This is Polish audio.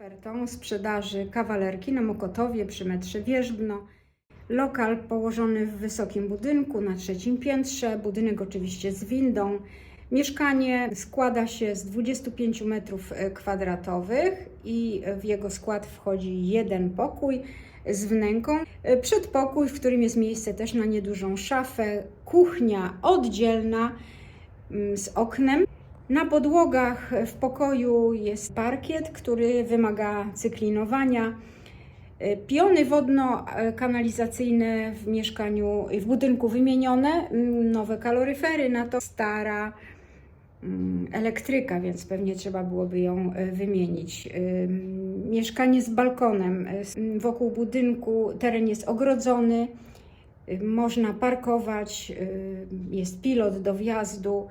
ofertą sprzedaży kawalerki na Mokotowie przy metrze Wierzbno. Lokal położony w wysokim budynku na trzecim piętrze, budynek oczywiście z windą. Mieszkanie składa się z 25 metrów kwadratowych i w jego skład wchodzi jeden pokój z wnęką. Przedpokój, w którym jest miejsce też na niedużą szafę, kuchnia oddzielna mm, z oknem. Na podłogach w pokoju jest parkiet, który wymaga cyklinowania. E, Piony wodno-kanalizacyjne w mieszkaniu, w budynku wymienione, mm, nowe kaloryfery, na to stara mm, elektryka, więc pewnie trzeba byłoby ją e, wymienić. Ym, Mieszkanie z balkonem. e, Wokół budynku teren jest ogrodzony, można parkować, jest pilot do wjazdu.